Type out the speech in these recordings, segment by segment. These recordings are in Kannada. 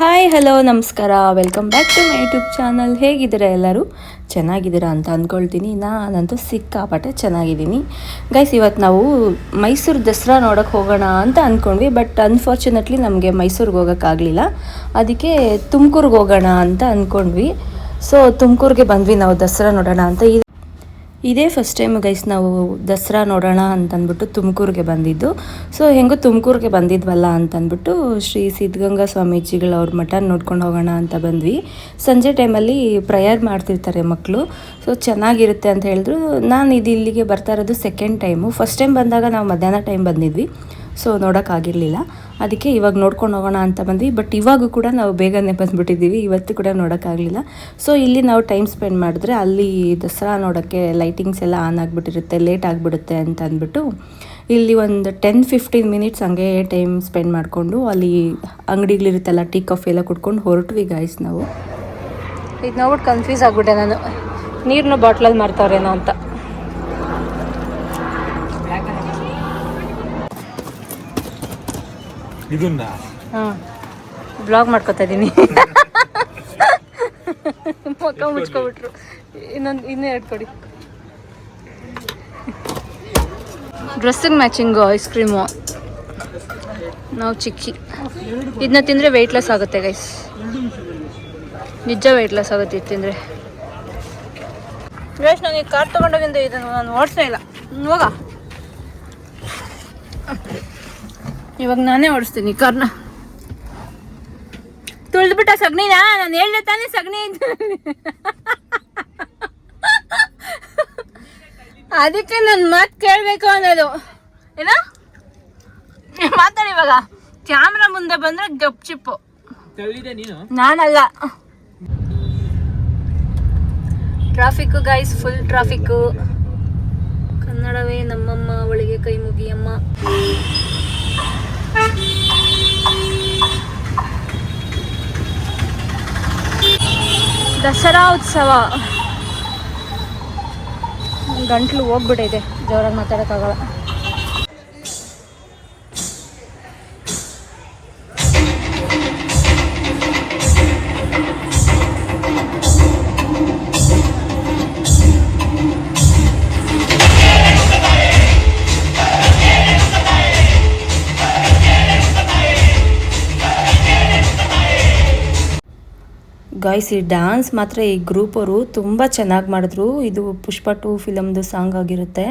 ಹಾಯ್ ಹಲೋ ನಮಸ್ಕಾರ. Welcome back to my YouTube channel ಹೇಗಿದ್ದೀರಾ ಎಲ್ಲರೂ? ಚೆನ್ನಾಗಿದ್ದೀರಾ ಅಂತ ಅಂದ್ಕೊಳ್ತೀನಿ. ನಾನಂತೂ ಸಿಕ್ಕಾಪಟ್ಟೆ ಚೆನ್ನಾಗಿದ್ದೀನಿ. ಗೈಸ್ ಇವತ್ತು ನಾವು ಮೈಸೂರು ದಸರಾ ನೋಡೋಕ್ಕೆ ಹೋಗೋಣ ಅಂತ ಅಂದ್ಕೊಂಡ್ವಿ ಬಟ್ ಅನ್ಫಾರ್ಚುನೇಟ್ಲಿ ನಮಗೆ ಮೈಸೂರಿಗೆ ಹೋಗೋಕ್ಕಾಗಲಿಲ್ಲ ಅದಕ್ಕೆ ತುಮಕೂರಿಗೆ ಹೋಗೋಣ ಅಂತ ಅಂದ್ಕೊಂಡ್ವಿ ಸೊ ತುಮಕೂರಿಗೆ ಬಂದ್ವಿ ನಾವು ದಸರಾ ನೋಡೋಣ ಅಂತ. ಇದೇ ಫಸ್ಟ್ ಟೈಮ್ ಗೈಸ್ ನಾವು ದಸರಾ ನೋಡೋಣ ಅಂತಂದ್ಬಿಟ್ಟು ತುಮಕೂರಿಗೆ ಬಂದಿದ್ದು. ಸೊ ಹೆಂಗೋ ತುಮಕೂರಿಗೆ ಬಂದಿದ್ವಲ್ಲ ಅಂತಂದ್ಬಿಟ್ಟು ಶ್ರೀ ಸಿದ್ಧಗಂಗಾ ಸ್ವಾಮೀಜಿಗಳ ಅವ್ರ ಮಠ ನೋಡ್ಕೊಂಡು ಹೋಗೋಣ ಅಂತ ಬಂದ್ವಿ. ಸಂಜೆ ಟೈಮಲ್ಲಿ ಪ್ರೇಯರ್ ಮಾಡ್ತಿರ್ತಾರೆ ಮಕ್ಕಳು ಸೊ ಚೆನ್ನಾಗಿರುತ್ತೆ ಅಂತ ಹೇಳಿದ್ರು. ನಾನು ಇದು ಇಲ್ಲಿಗೆ ಬರ್ತಾ ಇರೋದು ಸೆಕೆಂಡ್ ಟೈಮು ಫಸ್ಟ್ ಟೈಮ್ ಬಂದಾಗ ನಾವು ಮಧ್ಯಾಹ್ನ ಟೈಮ್ ಬಂದಿದ್ವಿ. ಸೊ ನೋಡೋಕ್ಕಾಗಿರಲಿಲ್ಲ. ಅದಕ್ಕೆ ಇವಾಗ ನೋಡ್ಕೊಂಡು ಹೋಗೋಣ ಅಂತ ಬಂದ್ವಿ. ಬಟ್ ಇವಾಗ ಕೂಡ ನಾವು ಬೇಗನೆ ಬಂದುಬಿಟ್ಟಿದ್ದೀವಿ. ಇವತ್ತು ಕೂಡ ನೋಡೋಕ್ಕಾಗಲಿಲ್ಲ. ಸೊ ಇಲ್ಲಿ ನಾವು ಟೈಮ್ ಸ್ಪೆಂಡ್ ಮಾಡಿದ್ರೆ ಅಲ್ಲಿ ದಸರಾ ನೋಡೋಕ್ಕೆ ಲೈಟಿಂಗ್ಸ್ ಎಲ್ಲ ಆನ್ ಆಗಿಬಿಟ್ಟಿರುತ್ತೆ ಲೇಟ್ ಆಗಿಬಿಡುತ್ತೆ ಅಂತ ಅಂದ್ಬಿಟ್ಟು ಇಲ್ಲಿ ಒಂದು ಟೆನ್ ಫಿಫ್ಟೀನ್ ಮಿನಿಟ್ಸ್ ಹಂಗೆ ಟೈಮ್ ಸ್ಪೆಂಡ್ ಮಾಡಿಕೊಂಡು ಅಲ್ಲಿ ಅಂಗಡಿಗಳಿರುತ್ತಲ್ಲ ಟೀ ಕಾಫಿ ಎಲ್ಲ ಕುಡ್ಕೊಂಡು ಹೊರಟ್ವಿ ಗಾಯ್ಸ್ ನಾವು. ಇದು ನೋಡ್ಬಿಟ್ಟು ಕನ್ಫ್ಯೂಸ್ ಆಗಿಬಿಟ್ಟೆ ನಾನು. ನೀರನ್ನ ಬಾಟ್ಲಲ್ಲಿ ಮಾಡ್ತಾವ್ರೇನೋ ಅಂತ. ಇದನ್ನ? ಹಾಂ. ಬ್ಲಾಗ್ ಮಾಡ್ಕೊತಾ ಇದ್ದೀನಿ ಮುಖ ಮುಚ್ಕೊಬಿಟ್ರು. ಇನ್ನೊಂದು ಇನ್ನೂ ಎರಡು ಕೊಡಿ. ಡ್ರೆಸ್ಸಿಂಗ್ ಮ್ಯಾಚಿಂಗು ಐಸ್ ಕ್ರೀಮು ನಾವು ಚಿಕ್ಕಿ. ಇದನ್ನ ತಿಂದರೆ ವೆಯ್ಟ್ ಲಾಸ್ ಆಗುತ್ತೆ ಗೈಸ್ ನಿಜ ವೆಯ್ಟ್ ಲಾಸ್ ಆಗುತ್ತೆ ಇದು ತಿಂದರೆ. ಗೈಸ್ ನಾನು ಈ ಕಾರ್ ತೊಗೊಂಡೋಗಿಂದ ಇದನ್ನು ನಾನು ಓಡಿಸೇ ಇಲ್ಲ. ಹೋಗ ಇವಾಗ ನಾನೇ ಓಡಿಸ್ತೀನಿ ಕಾರ್ನ. ತುಳಿದ್ಬಿಟ್ಟ ಸಗಣಿನ ನಾನು ಹೇಳ್ದೆ ತಾನೇ ಸಗಣಿ ಅದಕ್ಕೆ ನನ್ನ ಮಾತು ಕೇಳಬೇಕು ಅನ್ನೋದು. ಏನ? ಮಾತಾಡಿ ಇವಾಗ. ಕ್ಯಾಮ್ರಾ ಮುಂದೆ ಬಂದ್ರೆ ಗಪ್ ಚಿಪ್ಪು. ನೀನು? ನಾನಲ್ಲ. ಟ್ರಾಫಿಕ್ಕು ಗೈಸ್ ಫುಲ್ ಟ್ರಾಫಿಕ್ಕು ಕನ್ನಡವೇ ನಮ್ಮಮ್ಮ ಅವಳಿಗೆ ಕೈ ಮುಗಿಯಮ್ಮ. ದಸರಾ ಉತ್ಸವ. ಗಂಟ್ಲು ಹೋಗ್ಬಿಟ್ಟೈತೆ ಜೋರಾಗಿ ಮಾತಾಡೋಕ್ಕಾಗಲ್ಲ. ಗಾಯ್ಸ್ ಈ ಡ್ಯಾನ್ಸ್ ಮಾತ್ರ ಈ ಗ್ರೂಪ್ ಅವರು ತುಂಬ ಚೆನ್ನಾಗಿ ಮಾಡಿದ್ರು. ಇದು ಪುಷ್ಪ ಟು ಫಿಲಮ್ದು ಸಾಂಗ್ ಆಗಿರುತ್ತೆ.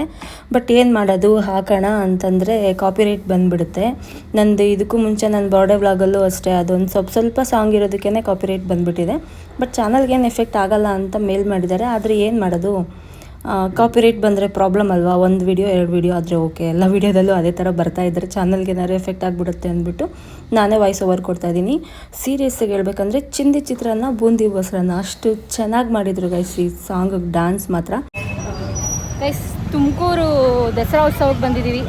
ಬಟ್ ಏನು ಮಾಡೋದು, ಹಾಕೋಣ ಅಂತಂದರೆ ಕಾಪಿರೈಟ್ ಬಂದುಬಿಡುತ್ತೆ. ನಂದು ಇದಕ್ಕೂ ಮುಂಚೆ ನನ್ನ ಬಾರ್ಡೇ ವ್ಲಾಗಲ್ಲೂ ಅಷ್ಟೇ, ಅದೊಂದು ಸ್ವಲ್ಪ ಸ್ವಲ್ಪ ಸಾಂಗ್ ಇರೋದಕ್ಕೇ ಕಾಪಿರೈಟ್ ಬಂದುಬಿಟ್ಟಿದೆ. ಬಟ್ ಚಾನಲ್ಗೇನು ಎಫೆಕ್ಟ್ ಆಗಲ್ಲ ಅಂತ ಮೇಲ್ ಮಾಡಿದ್ದಾರೆ. ಆದರೆ ಏನು ಮಾಡೋದು? ಕಾಪಿರೈಟ್ ಬಂದರೆ ಪ್ರಾಬ್ಲಮ್ ಅಲ್ವಾ? ಒಂದು ವಿಡಿಯೋ ಎರಡು ವಿಡಿಯೋ ಆದರೆ ಓಕೆ ಎಲ್ಲ ವಿಡಿಯೋದಲ್ಲೂ ಅದೇ ಥರ ಬರ್ತಾ ಇದ್ದರೆ. ಚಾನಲ್ಗೆ ಏನಾದ್ರು ಎಫೆಕ್ಟ್ ಆಗಿಬಿಡುತ್ತೆ ಅಂದ್ಬಿಟ್ಟು ನಾನೇ ವಾಯ್ಸ್ ಓವರ್ ಕೊಡ್ತಾ ಇದ್ದೀನಿ. ಸೀರಿಯಸ್ಸಾಗಿ ಹೇಳ್ಬೇಕಂದ್ರೆ ಚಿಂದಿ ಚಿತ್ರಾನ್ನ, ಬೂಂದಿ ಬಸ್ರನ್ನ ಅಷ್ಟು ಚೆನ್ನಾಗಿ ಮಾಡಿದರು ಗೈಸ್ ಈ ಸಾಂಗ್ ಡ್ಯಾನ್ಸ್ ಮಾತ್ರ. ಗೈಸ್ ತುಮಕೂರು ದಸರಾ ಉತ್ಸವಕ್ಕೆ ಬಂದಿದ್ದೀವಿ.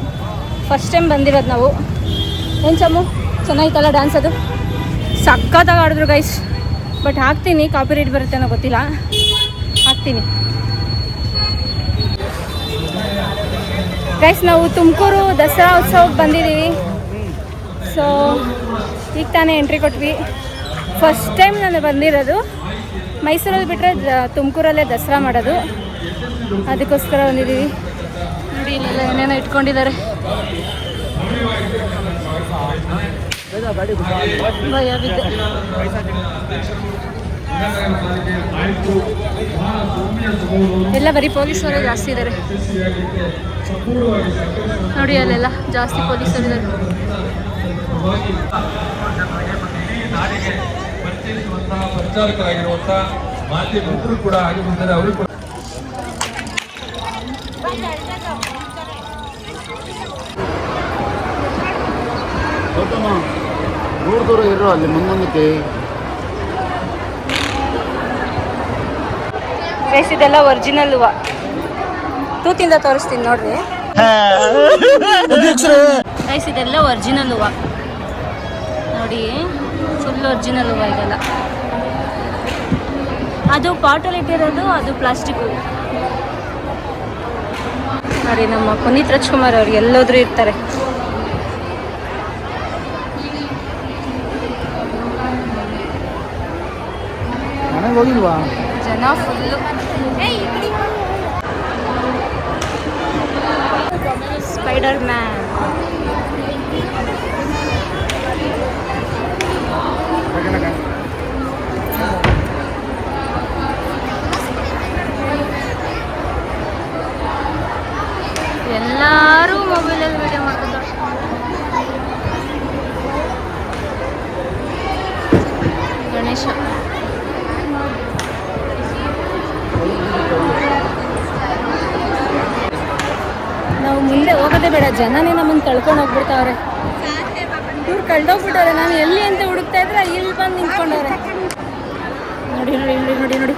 ಫಸ್ಟ್ ಟೈಮ್ ಬಂದಿರೋದು ನಾವು. ಏನು ಚಮ್ಮು ಚೆನ್ನಾಗಿತ್ತಲ್ಲ ಡ್ಯಾನ್ಸ್ ಅದು? ಸಖತ್ತಾಗಿ ಆಡಿದ್ರು ಗೈಸ್ ಬಟ್ ಹಾಕ್ತೀನಿ ಕಾಪಿರೈಟ್ ಬರುತ್ತೆ ಅನ್ನೋ ಗೊತ್ತಿಲ್ಲ. ಹಾಕ್ತೀನಿ. ಗೈಸ್ ನಾವು ತುಮಕೂರು ದಸರಾ ಉತ್ಸವಕ್ಕೆ ಬಂದಿದ್ದೀವಿ. ಸೊ ಈಗ ತಾನೇ ಎಂಟ್ರಿ ಕೊಟ್ವಿ. ಫಸ್ಟ್ ಟೈಮ್ ನಾನು ಬಂದಿರೋದು. ಮೈಸೂರಲ್ಲಿ ಬಿಟ್ಟರೆ ತುಮಕೂರಲ್ಲೇ ದಸರಾ ಮಾಡೋದು. ಅದಕ್ಕೋಸ್ಕರ ಬಂದಿದ್ದೀವಿ. ನೋಡಿ, ಇಲ್ಲೆಲ್ಲ ಏನೇನೋ ಇಟ್ಕೊಂಡಿದ್ದಾರೆ. ಭಯ ಬಿದ್ದೆ. ಎಲ್ಲ ಬರೀ ಪೊಲೀಸರೇ ಜಾಸ್ತಿ ಇದ್ದಾರೆ. ನೋಡಿ ಅಲ್ಲೆಲ್ಲ ಜಾಸ್ತಿ ಪೊಲೀಸರು ಇದ್ದಾರೆ ಪರಿಚಯಿಸುವಂತಹ ಪರಿಚಾರಕರಾಗಿರುವಂತಹ ಮಾಧ್ಯಮರು ಕೂಡ ಆಗಿ ಬಂದರೆ ಅವರು ಕೂಡ ಗೌತಮ ದೂರ ದೂರ ಇರೋ ಅಲ್ಲಿ ಮುಂದಕ್ಕೆ ಗೈಸ್ ಇದೆಲ್ಲ ಒರಿಜಿನಲ್ ಹೂವ ತೂತಿಂದ ತೋರಿಸ್ತೀನಿ ನೋಡ್ರಿ. ಗೈಸ್ ಇದೆಲ್ಲ ಒರಿಜಿನಲ್ ಹೂವ ನೋಡಿ ಫುಲ್ ಒರಿಜಿನಲ್ ಹೂವ ಇದೆಲ್ಲ. ಅದು ಪಾಟಲ್ಲಿ ಇಟ್ಟಿರೋದು ಅದು ಪ್ಲಾಸ್ಟಿಕ್ ಹೂವು ನೋಡಿ ನಮ್ಮ ಪುನೀತ್ ರಾಜ್ಕುಮಾರ್ ಅವ್ರು ಎಲ್ಲೋದ್ರೂ ಇರ್ತಾರೆ. ಹೋಗಿಲ್ವಾ? ಜನ ಫುಲ್ಲು ಸ್ಪೈಡರ್ ಮ್ಯಾನ್ ಎಲ್ಲರೂ ಮೊಬೈಲಲ್ಲಿ ವಿಡಿಯೋ ಮಾಡ್ಕೊತಾರೆ ಗಣೇಶ ನಾವು ಮುಂದೆ ಹೋಗೋದೇ ಬೇಡ. ಜನನೇ ನಮ್ಮನ್ನು ಕಳ್ಕೊಂಡು ಹೋಗ್ಬಿಡ್ತಾವ್ರೆ. ಇವ್ರು ಕಳ್ದೋಗ್ಬಿಟ್ಟವ್ರೆ. ನಾನು ಎಲ್ಲಿ ಅಂತ ಹುಡುಕ್ತಾ ಇದ್ರೆ ಇಲ್ಲಿ ಬಂದು ನಿಂತ್ಕೊಂಡವ್ರೆ. ನೋಡಿ ನೋಡಿ ನೋಡಿ ನೋಡಿ ನೋಡಿ.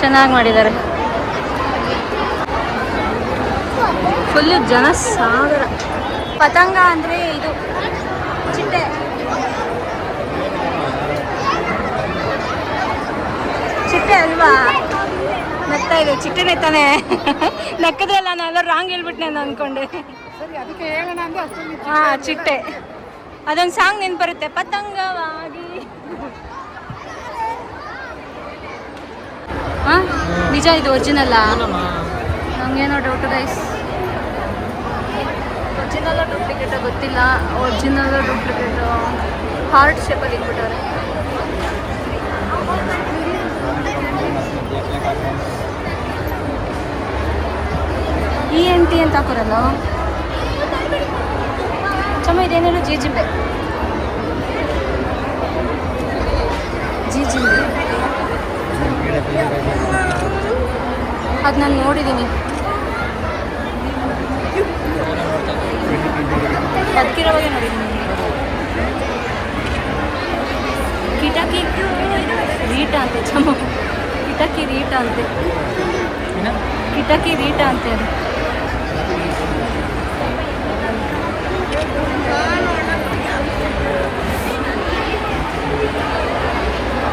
ಚೆನ್ನಾಗಿ ಮಾಡಿದ್ದಾರೆ. ಫುಲ್ಲು ಜನ ಸಾಗರ. ಪತಂಗ ಅಂದರೆ ಇದು ಚಿಟ್ಟೆ ಚಿಟ್ಟೆ ಅಲ್ವಾ? ನಗ್ತಾ ಇದೆ ಚಿಟ್ಟೆನೇ ತಾನೆ. ನಕ್ಕದ್ರಲ್ಲ ನಾನು ರಾಂಗ್ ಹೇಳ್ಬಿಟ್ನೆ ನಾನು ಅನ್ಕೊಂಡೆ. ಹಾ ಚಿಟ್ಟೆ. ಅದೊಂದು ಸಾಂಗ್ ನೆನ್ ಬರುತ್ತೆ ಪತಂಗವಾಗಿ. ಹಾ ನಿಜ ಇದು ಒರಿಜಿನಲ್ಲ ನಂಗೇನೋ ಡೌಟ್ ಗೈಸ್ ಒರಿಜಿನಲ್ ಡೂಪ್ಲಿಕೇಟ್ ಗೊತ್ತಿಲ್ಲ ಒರಿಜಿನಲ್ ಡೂಪ್ಲಿಕೇಟ್ ಹಾರ್ಟ್ ಶೇಪಲ್ಲಿ ಇಟ್ಬಿಟ್ಟವ್ರೆ. ಇ ಎನ್ ಟಿ ಅಂತ ಹಾಕೋರಲ್ಲ? ಚಮ್ಮ ಇದೇನೇನು ಜೀಜಿಂಬೆ. ಜೀಜಿಂಬೆ. ಅದು ನಾನು ನೋಡಿದ್ದೀನಿ ಬದುಕಿರೋವಾಗ ನೋಡಿದ್ದೀನಿ ಕಿಟಕಿ ರೀಟ ಅಂತ ಚಮ್ಮ ಕಿಟಕಿ ರೀಟ ಅಂತೆ. ಕಿಟಕಿ ರೀಟ ಅಂತೆ ಅದು.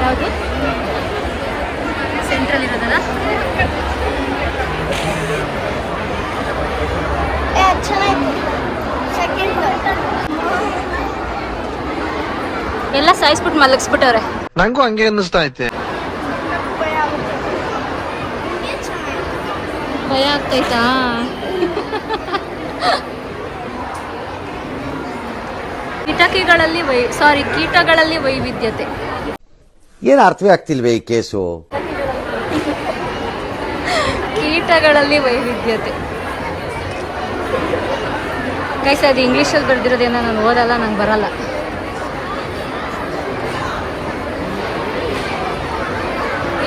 ಯಾವುದು? ಸೆಂಟ್ರಲ್ ಇರೋದಲ್ಲ? ಎಲ್ಲ ಸಾಯಿಸ್ಬಿಟ್ಟು ಮಲಗಿಸ್ಬಿಟ್ಟವ್ರೆ. ನಂಗೂ ಹಂಗೆ ಅನ್ನಿಸ್ತಾ ಐತೆ. ಆಗ್ತೈತಾ ಕಿಟಕಿಗಳಲ್ಲಿ ವೈ ಸಾರಿ ಕೀಟಗಳಲ್ಲಿ ವೈವಿಧ್ಯತೆ. ಏನು ಅರ್ಥವೇ ಆಗ್ತಿಲ್ವೇ ಈ ಕೇಸು? ಕೀಟಗಳಲ್ಲಿ ವೈವಿಧ್ಯತೆ. ಗೈಸ್ ಅದು ಇಂಗ್ಲೀಷಲ್ಲಿ ಬರೆದಿರೋದೇನೋ ನಾನು ಓದಲ್ಲ ನಂಗೆ ಬರಲ್ಲ.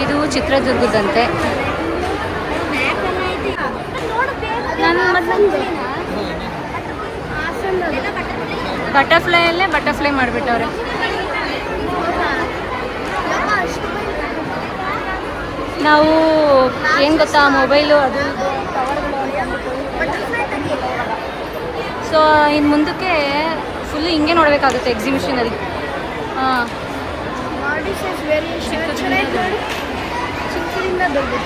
ಇದು ಚಿತ್ರದುರ್ಗದಂತೆ. ನಾನು ಬಟರ್ಫ್ಲೈಯಲ್ಲೇ ಬಟರ್ಫ್ಲೈ ಮಾಡಿಬಿಟ್ಟವ್ರೆ. ನಾವು ಏನು ಗೊತ್ತಾ ಮೊಬೈಲು ಅದು ಸೊ ಇನ್ನು ಮುಂದಕ್ಕೆ ಫುಲ್ ಹಿಂಗೆ ನೋಡಬೇಕಾಗುತ್ತೆ ಎಕ್ಸಿಬಿಷನಲ್ಲಿ ಹಾಂ. ಚಿಕ್ಕದಿಂದ ದೊಡ್ಡದು.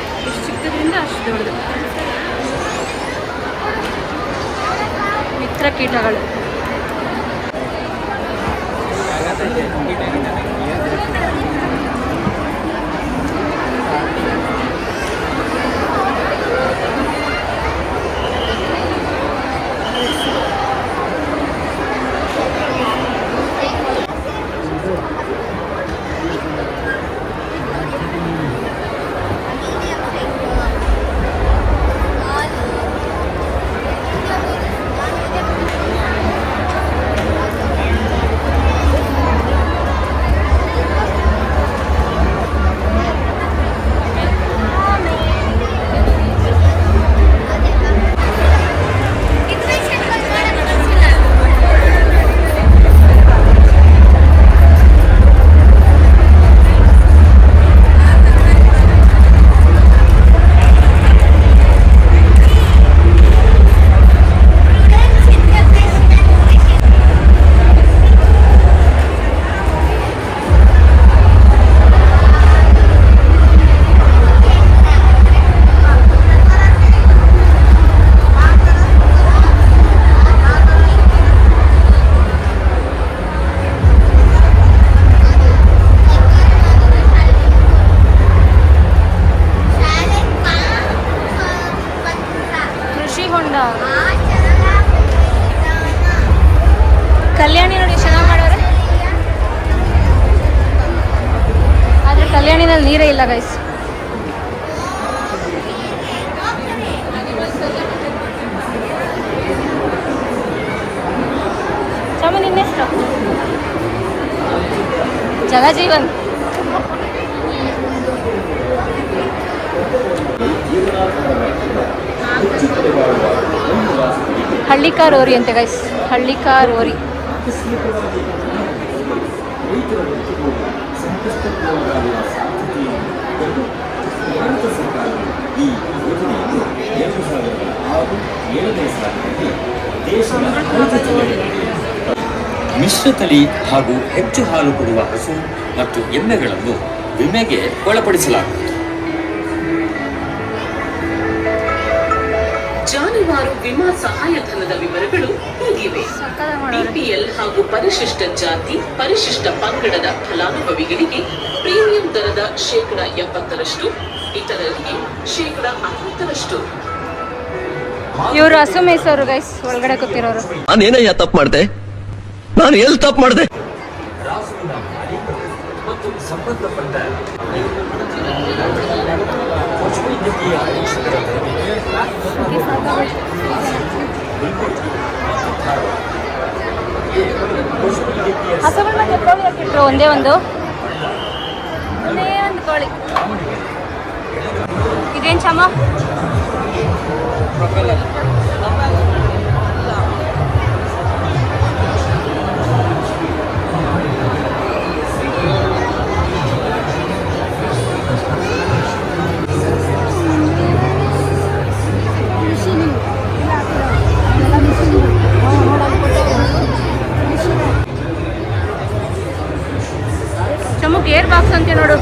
ಚಿಕ್ಕದ್ರಿಂದ ಅಷ್ಟು ದೊಡ್ಡದು. ಮಿತ್ರ ಕೀಟಗಳು ಜಗಜೀವನ್ ಹಳ್ಳಿಕಾರ್ ಓರಿ ಅಂತೆ ಗೈಸ್ ಹಳ್ಳಿಕಾರ್ ಓರಿ. ಮಿಶ್ರತಳಿ ಹಾಗೂ ಹೆಚ್ಚು ಹಾಲು ಕೊಡುವ ಹಸು ಮತ್ತು ಎಮ್ಮೆಗಳನ್ನು ವಿಮೆಗೆ ಒಳಪಡಿಸಲಾಗುವುದು. ಜಾನುವಾರು ವಿಮಾ ಸಹಾಯಧನದ ವಿವರಗಳು ಹೀಗಿವೆ ಬಿಪಿಎಲ್ ಹಾಗೂ ಪರಿಶಿಷ್ಟ ಜಾತಿ ಪರಿಶಿಷ್ಟ ಪಂಗಡದ ಫಲಾನುಭವಿಗಳಿಗೆ ಪ್ರೀಮಿಯಂ ದರದ ಶೇಕಡ ಎಪ್ಪತ್ತರಷ್ಟು ಇತರರಿಗೆ ಶೇಕಡ ಅರವತ್ತರಷ್ಟು. ಇವರು ಹಸು ಮೇಯಿಸೋರು ಗೈಸ್ ಒಳಗಡೆ ಕೂತಿರೋರು. ನಾನೇನಯ್ಯ ತಪ್ಪು ಮಾಡ್ದೆ? ನಾನು ಎಲ್ಲಿ ತಪ್ಪು ಮಾಡಿದೆ? ಒಂದೇ ಒಂದು ಒಂದೇ ಒಂದು ಇದೇನ್ ನೋಡು.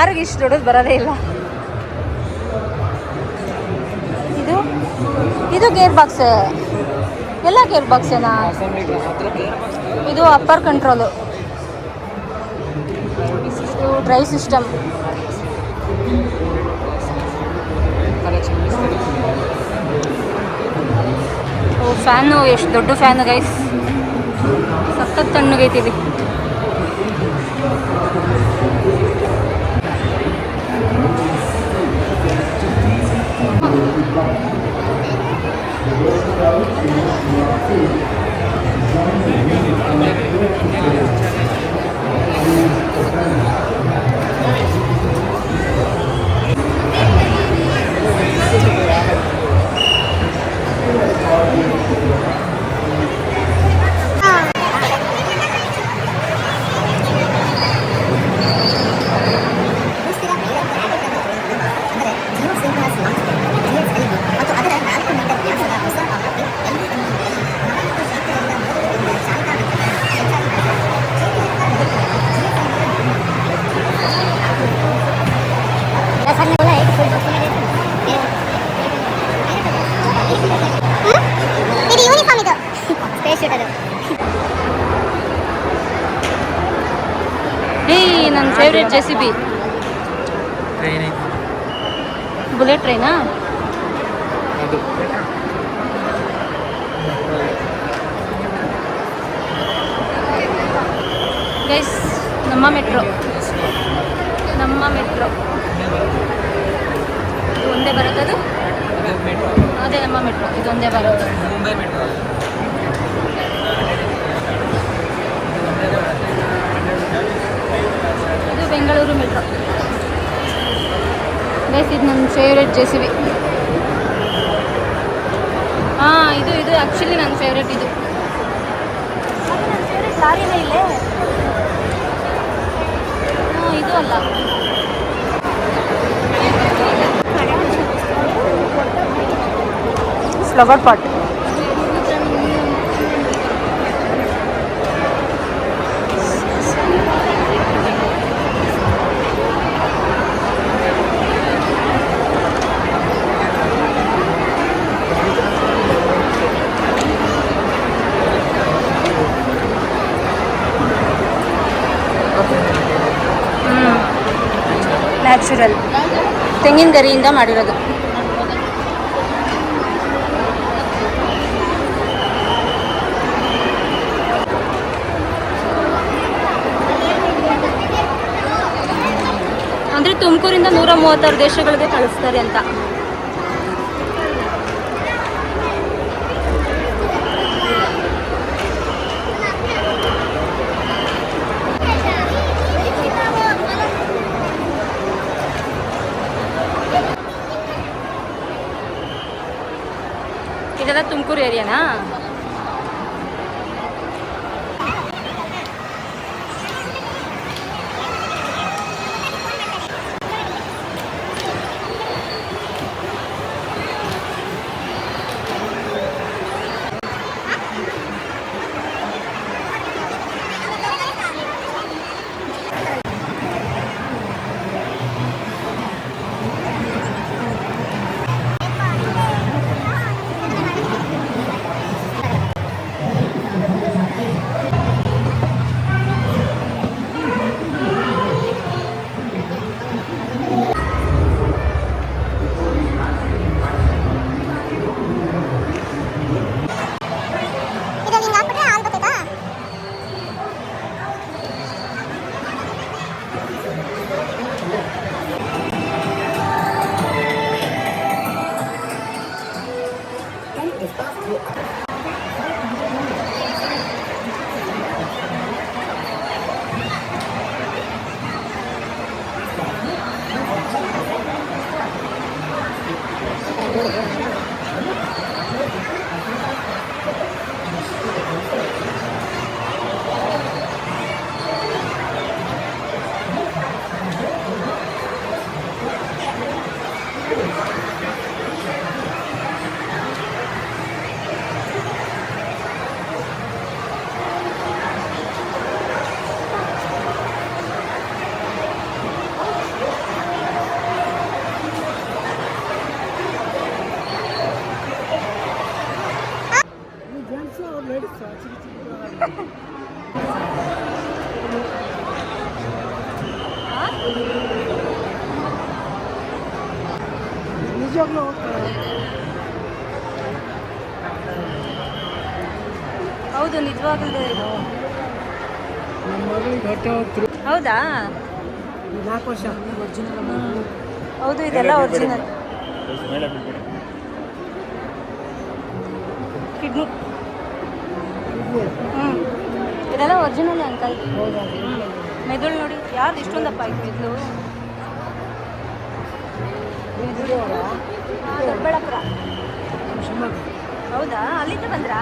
ಕಾರ್ಗೆ ಇಷ್ಟು ದೊಡ್ಡದು ಬರೋದೇ ಇಲ್ಲ. ಇದು ಇದು ಗೇರ್ ಬಾಕ್ಸ್. ಎಲ್ಲ ಗೇರ್ ಬಾಕ್ಸೇನಾ ಇದು ಅಪ್ಪರ್ ಕಂಟ್ರೋಲು. ಇದು ಡ್ರೈವ್ ಸಿಸ್ಟಮ್ ಫ್ಯಾನು, ಎಷ್ಟು ದೊಡ್ಡ ಫ್ಯಾನು ಗೈಸ್ ಸಖತ್ ತಣ್ಣಗೈತಿ ಇಲ್ಲಿ ಇದು ಒಂದೇ ಬರುತ್ತದು ಅದೇ? ನಮ್ಮ ಮೆಟ್ರೋ ಇದೊಂದೇ ಬರೋದು ಇದು ಬೆಂಗಳೂರು ಮೆಟ್ರೋ ಬೇಸ್ ಇದು ನನ್ನ ಫೇವ್ರೆಟ್ ಜೆ ಸಿ ಬಿ ಹಾಂ ಇದು ಇದು ಆ್ಯಕ್ಚುಲಿ ನನ್ನ ಫೇವ್ರೆಟ್ ಇದು. ಲಾರಿನೇ ಇಲ್ಲೇ. ಹಾಂ ಇದು ಅಲ್ಲ. ஃப்ளவர் பாட் நேச்சுரல் ತೆಂಗಿನ ಗರಿಯಿಂದ ಮಾಡಿರೋದು ನೂರ ಮೂವತ್ತಾರು ದೇಶಗಳಿಗೆ ಕಳಿಸ್ತಾರೆ ಅಂತ. ಇದೆಲ್ಲ ತುಮಕೂರು ಏರಿಯಾನಾ? ಹೌದು? ನಿಜವಾಗ್ಲೂ ಇದು ಹೌದಾ ಹೌದು ಇದೆಲ್ಲ ಒರಿಜಿನಲ್ ಕಿಡ್ನಿ. ಹ್ಞೂ ಇದೆಲ್ಲ ಒರಿಜಿನಲ್ ಅಂಕಲ್ ಮೆದುಳು ನೋಡಿ ಯಾರು ಇಷ್ಟೊಂದಪ್ಪ ಆಯ್ತು ಮೆದುಳು ಹಾಂ, ದೊಡ್ಡಬಳ್ಳಾಪುರ. ಹೌದಾ? ಅಲ್ಲಿಂದ ಬಂದ್ರಾ?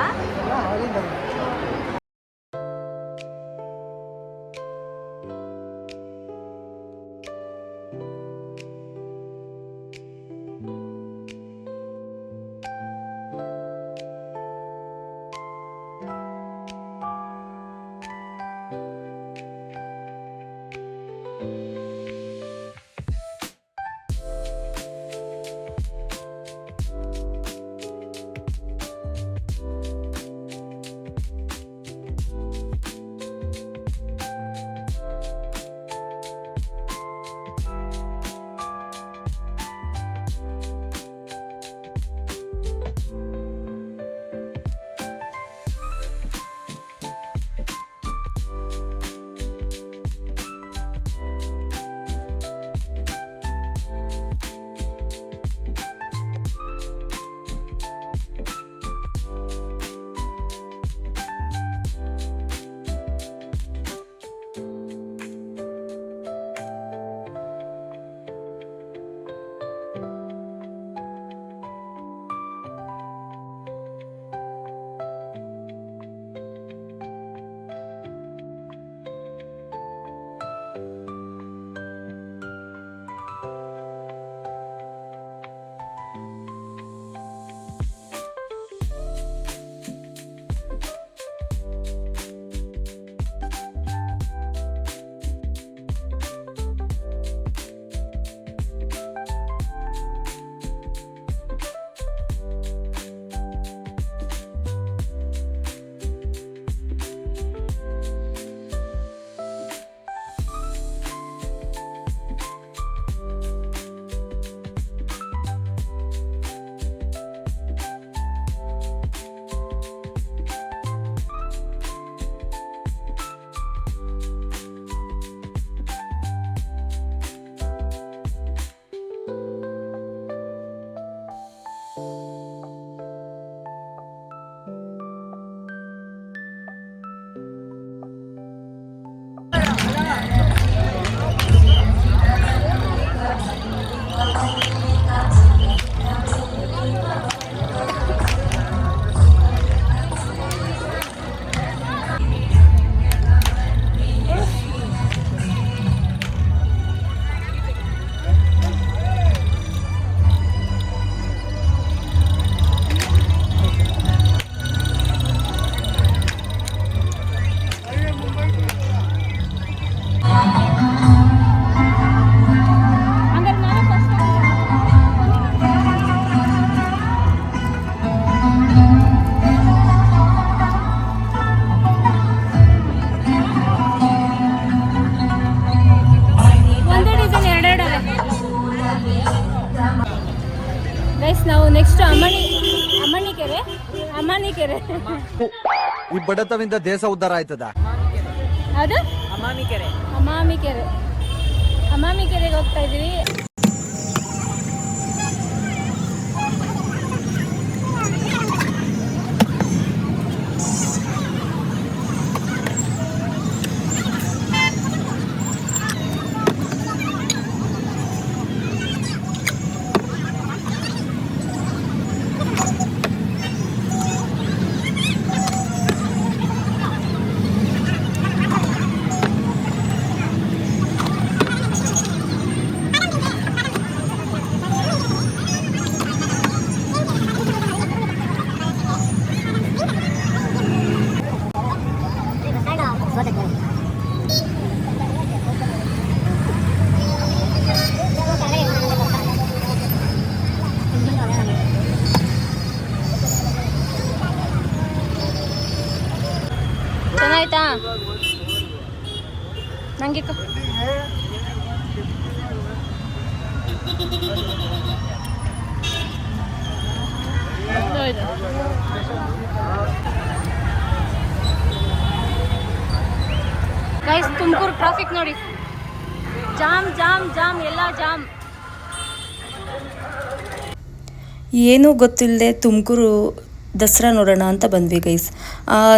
ಅಮ್ಮಣಿ ಕೆರೆ ಈ ಬಡತವಿಂದ ದೇಶ ಉದ್ಧಾರ ಆಯ್ತದ? ಅದು? ಅಮಾಮಿ ಕೆರೆ ಅಮಾಮಿ ಕೆರೆ ಅಮಾಮಿ ಕೆರೆಗೆ ಹೋಗ್ತಾ ಇದೀವಿ ಏನೂ ಗೊತ್ತಿಲ್ಲದೆ ತುಮಕೂರು ದಸರಾ ನೋಡೋಣ ಅಂತ ಬಂದ್ವಿ ಗೈಸ್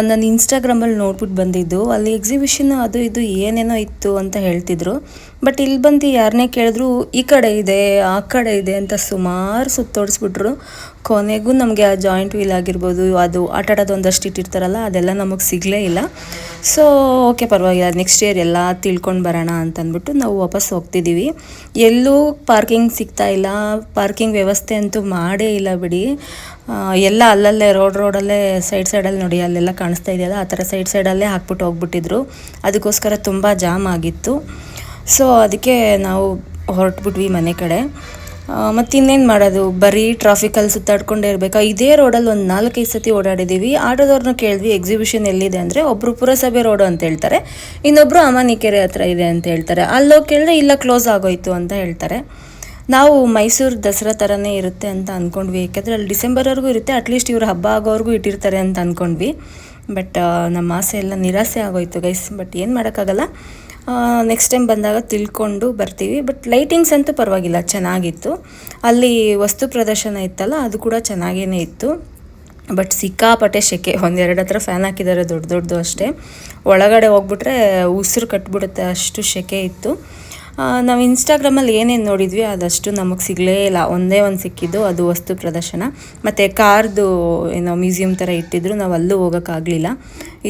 ನಾನು ಇನ್ಸ್ಟಾಗ್ರಾಮಲ್ಲಿ ನೋಡ್ಬಿಟ್ಟು ಬಂದಿದ್ದು, ಅಲ್ಲಿ ಎಕ್ಸಿಬಿಷನ್ ಅದು ಇದು ಏನೇನೋ ಇತ್ತು ಅಂತ ಹೇಳ್ತಿದ್ರು. ಬಟ್ ಇಲ್ಲಿ ಬಂದು ಯಾರನ್ನೇ ಕೇಳಿದ್ರು, ಈ ಕಡೆ ಇದೆ, ಆ ಕಡೆ ಇದೆ ಅಂತ ಸುಮಾರು ಸುತ್ತೋಡಿಸ್ಬಿಟ್ರು. ಕೊನೆಗೂ ನಮಗೆ ಆ ಜಾಯಿಂಟ್ ವೀಲ್ ಆಗಿರ್ಬೋದು, ಅದು ಆಟ ಆಡೋದು ಒಂದಷ್ಟು ಇಟ್ಟಿರ್ತಾರಲ್ಲ, ಅದೆಲ್ಲ ನಮಗೆ ಸಿಗಲೇ ಇಲ್ಲ. ಸೊ ಓಕೆ ಪರವಾಗಿಲ್ಲ ನೆಕ್ಸ್ಟ್ ಇಯರ್ ಎಲ್ಲ ತಿಳ್ಕೊಂಡು ಬರೋಣ ಅಂತ ಅಂದ್ಬಿಟ್ಟು ನಾವು ವಾಪಸ್ ಹೋಗ್ತಿದ್ದೀವಿ ಎಲ್ಲೂ ಪಾರ್ಕಿಂಗ್ ಸಿಗ್ತಾ ಇಲ್ಲ ಪಾರ್ಕಿಂಗ್ ವ್ಯವಸ್ಥೆ ಅಂತೂ ಮಾಡೇ ಇಲ್ಲ ಬಿಡಿ. ಎಲ್ಲ ಅಲ್ಲಲ್ಲೇ ರೋಡ್ ರೋಡಲ್ಲೇ ಸೈಡ್ ಸೈಡಲ್ಲಿ ನೋಡಿ, ಅಲ್ಲೆಲ್ಲ ಕಾಣಿಸ್ತಾ ಇದೆಯಲ್ಲ? ಆ ಥರ ಸೈಡ್ ಸೈಡಲ್ಲೇ ಹಾಕ್ಬಿಟ್ಟು ಹೋಗ್ಬಿಟ್ಟಿದ್ರು. ಅದಕ್ಕೋಸ್ಕರ ತುಂಬ ಜಾಮ್ ಆಗಿತ್ತು. ಸೊ ಅದಕ್ಕೆ ನಾವು ಹೊರಟ್ಬಿಟ್ವಿ ಮನೆ ಕಡೆ. ಮತ್ತು ಇನ್ನೇನು ಮಾಡೋದು? ಬರೀ ಟ್ರಾಫಿಕಲ್ಲಿ ಸುತ್ತಾಡ್ಕೊಂಡೇ ಇರಬೇಕಾ? ಇದೇ ರೋಡಲ್ಲಿ ಒಂದು ನಾಲ್ಕೈದು ಸತಿ ಓಡಾಡಿದ್ದೀವಿ ಆಟೋದವ್ರನ್ನ ಕೇಳಿದ್ವಿ ಎಕ್ಸಿಬಿಷನ್ ಎಲ್ಲಿದೆ ಅಂದರೆ ಒಬ್ಬರು ಪುರಸಭೆ ರೋಡು ಅಂತ ಹೇಳ್ತಾರೆ. ಇನ್ನೊಬ್ಬರು ಅಮಾನಿಕೆರೆ ಹತ್ರ ಇದೆ ಅಂತ ಹೇಳ್ತಾರೆ. ಅಲ್ಲೋಗಿ ಕೇಳಿದ್ರೆ ಇಲ್ಲ ಕ್ಲೋಸ್ ಆಗೋಯ್ತು ಅಂತ ಹೇಳ್ತಾರೆ. ನಾವು ಮೈಸೂರು ದಸರಾ ಥರನೇ ಇರುತ್ತೆ ಅಂತ ಅಂದ್ಕೊಂಡ್ವಿ ಯಾಕೆಂದರೆ ಅಲ್ಲಿ ಡಿಸೆಂಬರ್ವರೆಗೂ ಇರುತ್ತೆ ಅಟ್ಲೀಸ್ಟ್ ಇವರು ಹಬ್ಬ ಆಗೋವರೆಗೂ ಇಟ್ಟಿರ್ತಾರೆ ಅಂತ ಅಂದ್ಕೊಂಡ್ವಿ ಬಟ್ ನಮ್ಮ ಆಸೆ ಎಲ್ಲ ನಿರಾಸೆ ಆಗೋಯ್ತು ಗೈಸ್ ಬಟ್ ಏನು ಮಾಡೋಕ್ಕಾಗಲ್ಲ. ನೆಕ್ಸ್ಟ್ ಟೈಮ್ ಬಂದಾಗ ತಿಳ್ಕೊಂಡು ಬರ್ತೀವಿ ಬಟ್ ಲೈಟಿಂಗ್ಸ್ ಅಂತೂ ಪರವಾಗಿಲ್ಲ, ಚೆನ್ನಾಗಿತ್ತು. ಅಲ್ಲಿ ವಸ್ತು ಪ್ರದರ್ಶನ ಇತ್ತಲ್ಲ, ಅದು ಕೂಡ ಚೆನ್ನಾಗೇ ಇತ್ತು. ಬಟ್ ಸಿಕ್ಕಾಪಟ್ಟೆ ಸೆಕೆ ಒಂದೆರಡು ಹತ್ರ ಫ್ಯಾನ್ ಹಾಕಿದ್ದಾರೆ, ದೊಡ್ಡ ದೊಡ್ಡದು ಅಷ್ಟೇ. ಒಳಗಡೆ ಹೋಗ್ಬಿಟ್ರೆ ಉಸಿರು ಕಟ್ಬಿಡುತ್ತೆ, ಅಷ್ಟು ಸೆಕೆ ಇತ್ತು. ನಾವು ಇನ್ಸ್ಟಾಗ್ರಾಮಲ್ಲಿ ಏನೇನು ನೋಡಿದ್ವಿ ಅದಷ್ಟು ನಮಗೆ ಸಿಗಲೇ ಇಲ್ಲ. ಒಂದೇ ಒಂದು ಸಿಕ್ಕಿದ್ದು ಅದು ವಸ್ತು ಪ್ರದರ್ಶನ. ಮತ್ತು ಕಾರ್ದು ಏನೋ ಮ್ಯೂಸಿಯಂ ಥರ ಇಟ್ಟಿದ್ರು, ನಾವು ಅಲ್ಲೂ ಹೋಗೋಕ್ಕಾಗಲಿಲ್ಲ.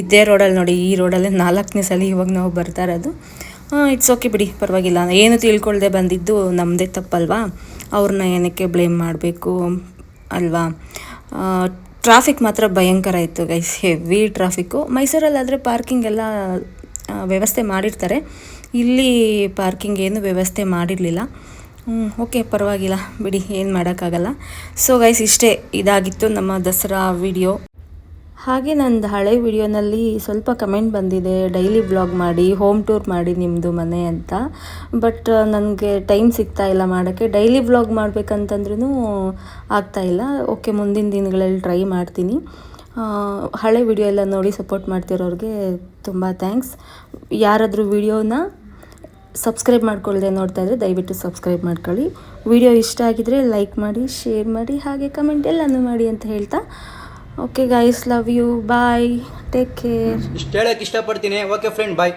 ಇದೇ ರೋಡಲ್ಲಿ ನೋಡಿ, ಈ ರೋಡಲ್ಲೇ ನಾಲ್ಕನೇ ಸಲ ಇವಾಗ ನಾವು ಬರ್ತಾ ಇರೋದು. ಇಟ್ಸ್ ಓಕೆ ಬಿಡಿ, ಪರವಾಗಿಲ್ಲ. ಏನು ತಿಳ್ಕೊಳ್ಳದೆ ಬಂದಿದ್ದು ನಮ್ಮದೇ ತಪ್ಪಲ್ವಾ? ಅವ್ರನ್ನ ಏನಕ್ಕೆ ಬ್ಲೇಮ್ ಮಾಡಬೇಕು ಅಲ್ವಾ? ಟ್ರಾಫಿಕ್ ಮಾತ್ರ ಭಯಂಕರ ಇತ್ತು ಗೈಸ್ ಹೆವಿ ಟ್ರಾಫಿಕ್ಕು ಮೈಸೂರಲ್ಲಾದರೆ ಪಾರ್ಕಿಂಗ್ ಎಲ್ಲ ವ್ಯವಸ್ಥೆ ಮಾಡಿರ್ತಾರೆ. ಇಲ್ಲಿ ಪಾರ್ಕಿಂಗ್ ಏನು ವ್ಯವಸ್ಥೆ ಮಾಡಿರಲಿಲ್ಲ. ಓಕೆ ಪರವಾಗಿಲ್ಲ ಬಿಡಿ, ಏನು ಮಾಡೋಕ್ಕಾಗಲ್ಲ. ಸೊ ಗೈಸ್ ಇಷ್ಟೇ ಇದಾಗಿತ್ತು ನಮ್ಮ ದಸರಾ ವಿಡಿಯೋ ಹಾಗೆ ನಂದು ಹಳೆ ವಿಡಿಯೋನಲ್ಲಿ ಸ್ವಲ್ಪ ಕಮೆಂಟ್ ಬಂದಿದೆ ಡೈಲಿ ಬ್ಲಾಗ್ ಮಾಡಿ ಹೋಮ್ ಟೂರ್ ಮಾಡಿ ನಿಮ್ಮದು ಮನೆ ಅಂತ. ಬಟ್ ನನಗೆ ಟೈಮ್ ಸಿಗ್ತಾ ಇಲ್ಲ ಮಾಡೋಕ್ಕೆ. ಡೈಲಿ ಬ್ಲಾಗ್ ಮಾಡಬೇಕಂತಂದ್ರೂ ಆಗ್ತಾಯಿಲ್ಲ ಓಕೆ ಮುಂದಿನ ದಿನಗಳಲ್ಲಿ ಟ್ರೈ ಮಾಡ್ತೀನಿ. ಹಳೆ ವಿಡಿಯೋ ಎಲ್ಲ ನೋಡಿ ಸಪೋರ್ಟ್ ಮಾಡ್ತಿರೋರಿಗೆ ತುಂಬ ಥ್ಯಾಂಕ್ಸ್ ಯಾರಾದರೂ ವಿಡಿಯೋನ ಸಬ್ಸ್ಕ್ರೈಬ್ ಮಾಡ್ಕೊಳ್ಳದೆ ನೋಡ್ತಾ ಇದ್ದರೆ ದಯವಿಟ್ಟು ಸಬ್ಸ್ಕ್ರೈಬ್ ಮಾಡ್ಕೊಳ್ಳಿ. ವಿಡಿಯೋ ಇಷ್ಟ ಆಗಿದರೆ ಲೈಕ್ ಮಾಡಿ, ಶೇರ್ ಮಾಡಿ, ಹಾಗೆ ಕಮೆಂಟ್ ಎಲ್ಲನೂ ಮಾಡಿ ಅಂತ ಹೇಳ್ತಾ. Okay guys love you bye take care ಇಷ್ಟು ಹೇಳಕ್ಕೆ ಇಷ್ಟಪಡ್ತೀನಿ. Okay friend bye